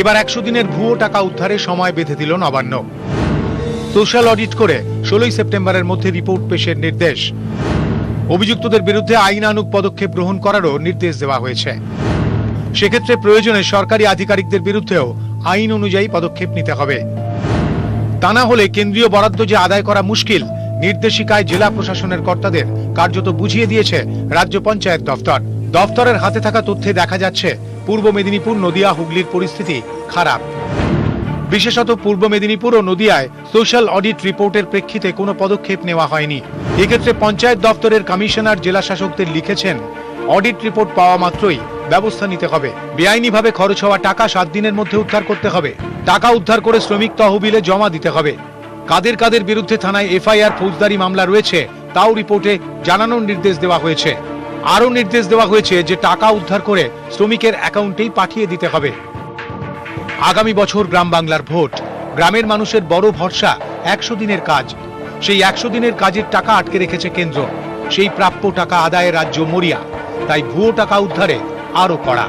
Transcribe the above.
এবার একশো দিনের ভুয়ো টাকা উদ্ধারে সময় বেঁধে দিল নবান্ন। সোশ্যাল অডিট করে ষোলোই সেপ্টেম্বরের মধ্যে রিপোর্ট পেশের নির্দেশ। অভিযুক্তদের বিরুদ্ধে আইনানুক পদক্ষেপ গ্রহণ করারও নির্দেশ দেওয়া হয়েছে। সেক্ষেত্রে প্রয়োজনে সরকারি আধিকারিকদের বিরুদ্ধেও আইন অনুযায়ী পদক্ষেপ নিতে হবে। তা না হলে কেন্দ্রীয় বরাদ্দ যে আদায় করা মুশকিল, নির্দেশিকায় জেলা প্রশাসনের কর্তাদের কার্যত বুঝিয়ে দিয়েছে রাজ্য পঞ্চায়েত দফতর। দফতরের হাতে থাকা তথ্যে দেখা যাচ্ছে, পূর্ব মেদিনীপুর, নদিয়া, হুগলির পরিস্থিতি খারাপ। বিশেষত পূর্ব মেদিনীপুর ও নদিয়ায় সোশ্যাল অডিট রিপোর্টের প্রেক্ষিতে কোনো পদক্ষেপ নেওয়া হয়নি। এক্ষেত্রে পঞ্চায়েত দফতরের কমিশনার, জেলা শাসকদের লিখেছেন, অডিট রিপোর্ট পাওয়া মাত্রই ব্যবস্থা নিতে হবে। বেআইনিভাবে খরচ হওয়া টাকা সাত দিনের মধ্যে উদ্ধার করতে হবে। টাকা উদ্ধার করে শ্রমিক তহবিলে জমা দিতে হবে। কাদের কাদের বিরুদ্ধে থানায় এফআইআর ফৌজদারি মামলা রয়েছে, তাও রিপোর্টে জানানোর নির্দেশ দেওয়া হয়েছে। আরও নির্দেশ দেওয়া হয়েছে যে টাকা উদ্ধার করে শ্রমিকের অ্যাকাউন্টেই পাঠিয়ে দিতে হবে। আগামী বছর গ্রাম বাংলার ভোট। গ্রামের মানুষের বড় ভরসা একশো দিনের কাজ। সেই একশো দিনের কাজের টাকা আটকে রেখেছে কেন্দ্র। সেই প্রাপ্য টাকা আদায়ে রাজ্য মরিয়া। তাই ভুয়ো টাকা উদ্ধারে আরও কড়া।